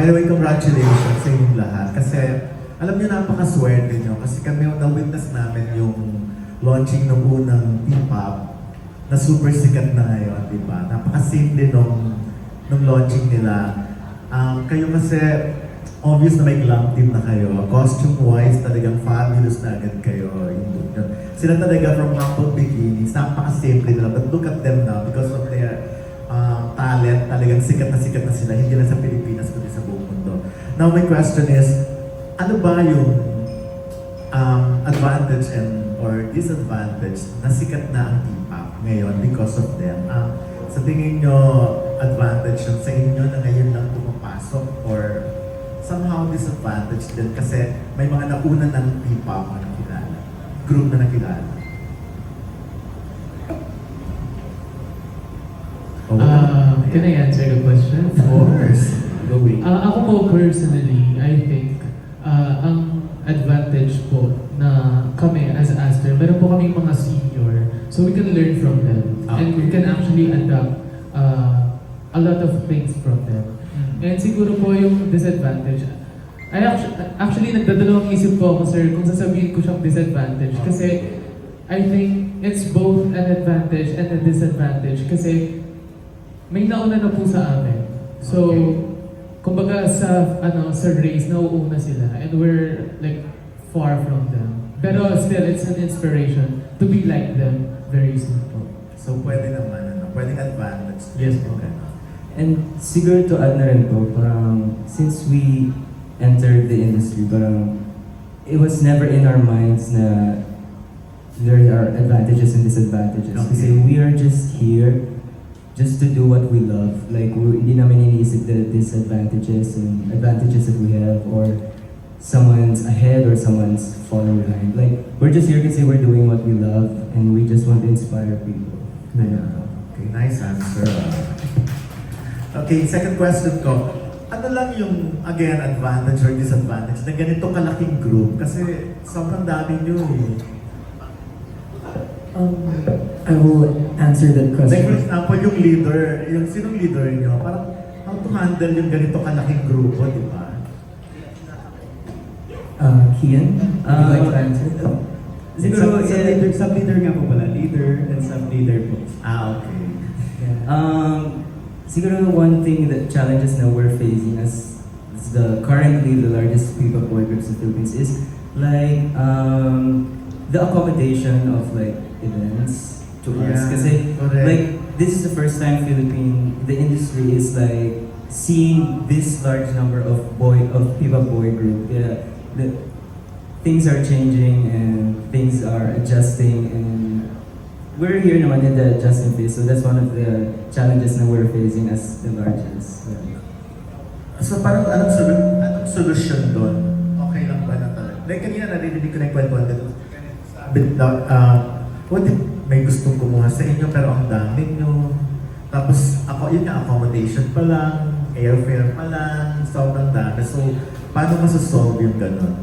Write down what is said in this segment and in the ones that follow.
by the way, congratulations sa inyong lahat. Kasi, alam niyo, napakaswerte niyo. Kasi kami, na-witness namin yung launching ng unang P-pop na super sikat na ngayon, di ba? Napaka-same din nung, nung launching nila. Um, kayo kasi, obvious na may glam team na kayo. Costume-wise, talagang fabulous na agad kayo. Sila talaga from humble beginnings, napaka-simple nila. But look at them now because of their talent, talagang sikat na sikat na sila, hindi lang sa Pilipinas, kundi sa buong mundo. Now, my question is, ano ba yung um, advantage and or disadvantage na sikat na ang K-pop ngayon because of them? Um, sa tingin nyo, advantage yun sa inyo na ngayon lang pumapasok or somehow disadvantage din kasi may mga nauna ng K-pop na nakilala, group na nakilala. Can I answer the question? Of course. Go away. Uh, ako po personally, I think, uh, ang advantage po na kami as Aster, meron po kami mga senior, so we can learn from them. Ah. And we can actually adapt uh, a lot of things from them. And siguro po yung disadvantage, I actually, actually nagdadalawang isip po ako, sir, kung sasabihin ko siyang disadvantage. Kasi I think it's both an advantage and a disadvantage. Kasi may nauna na po sa amin. So, kumbaga sa ano sa race, nauuna sila. And we're like far from them. Pero still, it's an inspiration to be like them very soon po. So, pwede naman, ano, pwedeng advantage. Yes, po. And siguro to add na rin po, parang since we entered the industry, parang it was never in our minds na there are advantages and disadvantages. Okay. Kasi we are just here just to do what we love. Like, we, hindi namin iniisip the disadvantages and advantages that we have or someone's ahead or someone's falling behind. Like, we're just here kasi we're doing what we love and we just want to inspire people. Ayan. Okay, nice answer. Okay, second question ko. Ano lang yung, again, advantage or disadvantage na ganito kalaking group? Kasi sobrang dami nyo eh. Um, I will answer that Like for question. example, yung leader, yung sinong leader nyo, parang how to handle yung ganito kalaking grupo, di ba? Uh, Kian, would you like to Uh, answer? Siguro, sub, eh, leader, sub leader nga po pala. Leader and sub leader po. Ah, okay. Yeah. Um, siguro one thing that challenges na we're facing as, as the currently the largest people boy groups in the Philippines is like um, the accommodation of like events to us. Yeah, Kasi correct. like this is the first time Philippine the industry is like seeing this large number of boy of people boy group. Yeah, the, things are changing and things are adjusting and we're here naman in the adjusting phase. So that's one of the challenges that we're facing as the largest. Yeah. So parang anong, solu- anong solution doon? Okay lang ba na talaga? Like kanina narinig ko na yung. But, uh, if may gustong kumuha sa inyo pero ang dami nyo? Tapos ako, yun nga, accommodation pa lang, airfare pa lang, sobrang dami. So, paano masasolve yung ganun?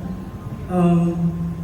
Um,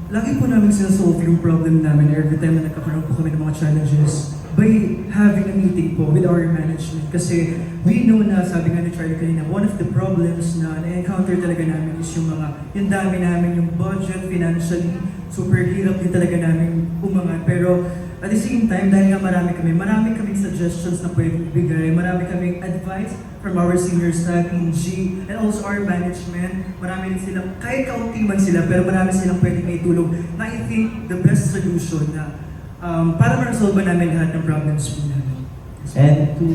lagi po namin sinasolve yung problem namin every time na nagkakaroon po kami ng mga challenges by having a meeting po with our management. Kasi we know na, sabi nga ni Charlie kanina, one of the problems na na-encounter talaga namin is yung mga, yung dami namin, yung budget, financially, super hirap din talaga namin umangat. Pero at the same time, dahil nga marami kami, marami kaming suggestions na pwedeng ibigay, marami kaming advice from our senior staff, Team G, and also our management. Marami rin silang, kahit kaunti man sila, pero marami silang pwedeng may tulong na I think the best solution na um, para ma-resolve namin lahat ng problems po namin. And to,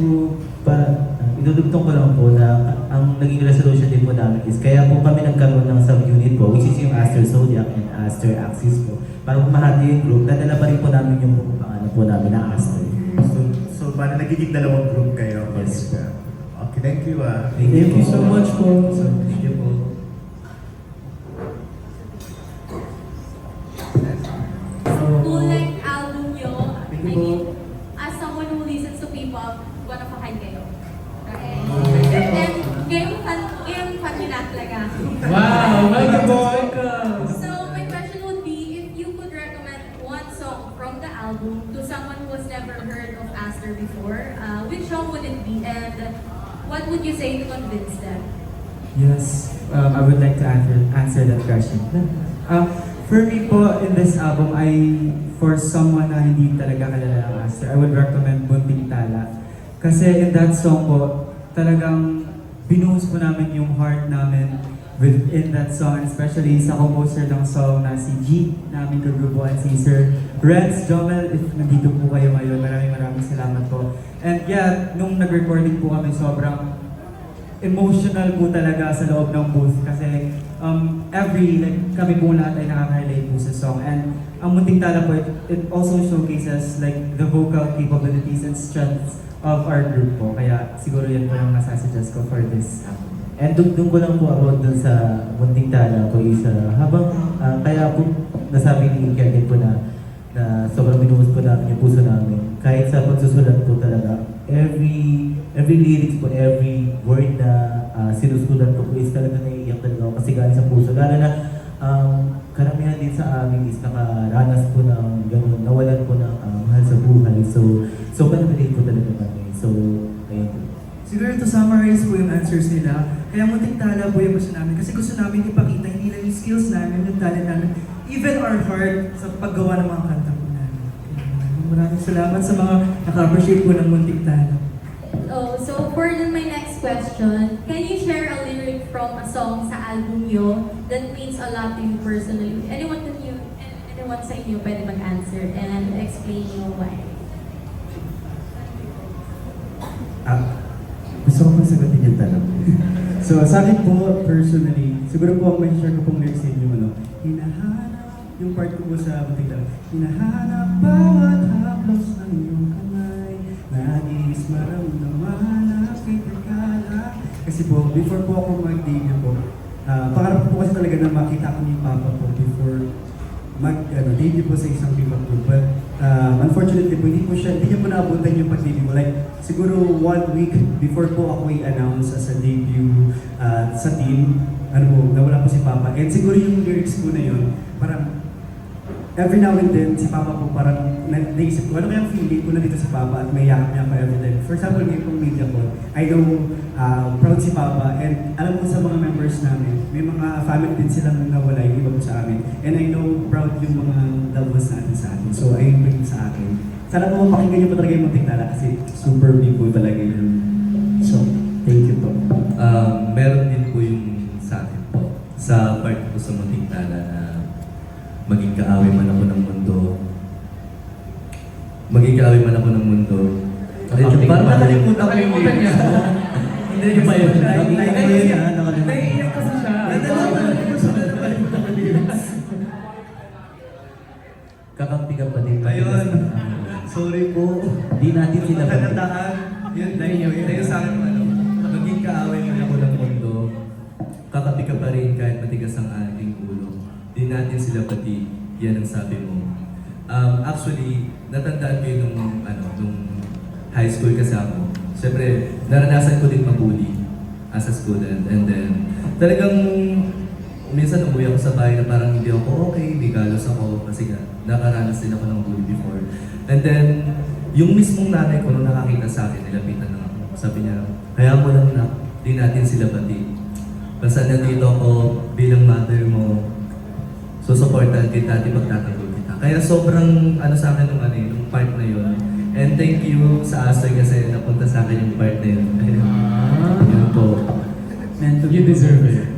para, idudugtong ko lang po na ang naging resolution din po namin is kaya po kami nagkaroon ng sub-unit po, which is yung Aster Zodiac and Aster Axis po. Para pumahati yung group, nadala pa rin po namin yung pangalan po namin na Aster. So, so paano nagiging dalawang group kayo? Yes. Okay, thank you ah. Thank Thank you so much po. Thank you po. Tulad album nyo, I Thank you mean, as someone who listens to one of a kind kayo. Nyo na talaga. Wow! Boy ka! So my question would be, if you could recommend one song from the album to someone who has never heard of Aster before, uh, which song would it be and what would you say to convince them? Yes, um, I would like to answer, answer that question. Um, for me po, in this album, I, for someone na hindi talaga kalala ang Aster, I would recommend Bunting Tala. Kasi in that song po, talagang binuhos po namin yung heart namin within that song, especially sa composer ng song na si G, namin kagrupo, and si Sir Renz Jomel, if nandito po kayo ngayon, maraming maraming salamat po. And yeah, nung nag-recording po kami, sobrang emotional po talaga sa loob ng booth kasi um, every, like, kami po lahat ay nakaka-relate po sa song. And ang Munting Tala po, it, it also showcases like the vocal capabilities and strengths of our group po. Kaya siguro yan po yung masasuggest ko for this. And doon ko lang po about dun sa munting tala ko is uh, habang ah, kaya po nasabi ni Kevin po na na sobrang binuhos po namin yung puso namin. Kahit sa pagsusulat po talaga, every every lyrics po, every word na ah, sinusulat ko po is talaga naiiyak talaga ako kasi galing sa puso. Lalo na um, karamihan din sa amin is nakaranas po ng gano'n, nawalan po ng ah, mahal sa buhay. So, so relate po talaga. So, ayun po. Siguro to summarize po yung answers nila, kaya munting tala po yung gusto namin kasi gusto namin ipakita hindi lang yung skills namin, yung talent namin, even our heart sa paggawa ng mga kanta po namin. Kaya Maraming salamat sa mga naka-appreciate po ng munting tala. Oh, so for my next question, can you share a lyric from a song sa album nyo that means a lot to you personally? Anyone can you, anyone sa inyo pwede mag-answer and explain you why? Ah, gusto ko pong sagutin yung tanong. So, sa akin po, personally, siguro po ang may share ko pong lyrics sa inyo, ano, hinahanap, yung part ko po sa butik lang, hinahanap bawat haplos ng iyong kamay, nagis maramdaman na kitikala. Kasi po, before po ako mag-debut po, ah pangarap po kasi talaga na makita ko ni Papa po before mag ano, po sa isang bebop group. But um, unfortunately po, hindi po siya, hindi niya po naabutan yung ko. Like, siguro one week before po ako i-announce as a debut uh, sa team, ano po, nawala po si Papa. And siguro yung lyrics ko na yun, parang every now and then, si Papa po parang na, naisip ko, ano kayang feeling ko nandito si Papa at may yakap niya ako every time. For example, ngayon pong media ko, I know uh, proud si Papa and alam ko sa mga members namin, may mga family din silang nawala yung iba po sa amin. And I know proud yung mga loved natin sa atin. So ayun po yung sa akin. Sana po mapakinggan niyo po talaga yung Muntik kasi super big po talaga yung So, thank you po. Um, meron din po yung sa akin po. Sa part ko sa Munting Tala na maging kaaway man ako ng mundo. Maging kaaway man ako ng mundo. Medyo parang nakalimutan ko yung niya. Hindi, yung pa yun. Naiiyak kasi siya. Kakampi ka pa din. Ayun. Sorry po. Di natin sila pa. Kanataan. Yun, yun, yun sa akin, ano, maging kaaway man ako ng mundo, kakapi ka pa rin kahit matigas ang ating ulo. Di natin sila pati, yan ang sabi mo. Um, actually, natandaan ko yun nung, ano, nung high school kasi ako. Siyempre, naranasan ko din mabuli as a student. And then, talagang minsan umuwi ako sa bahay na parang hindi ako okay, may galos ako kasi nga, nakaranas din ako ng bully before. And then, yung mismong nanay ko nung nakakita sa akin, nilapitan lang ako. Sabi niya, kaya mo lang na, di natin sila pati. Basta nandito ako bilang mother mo, susuportahan kita, di magtatanggol kita. Kaya sobrang ano sa akin nung ano eh, nung part na yun. And thank you sa Aster kasi napunta sa akin yung part na yun. Ayun. Ah. Yun po. To You deserve it.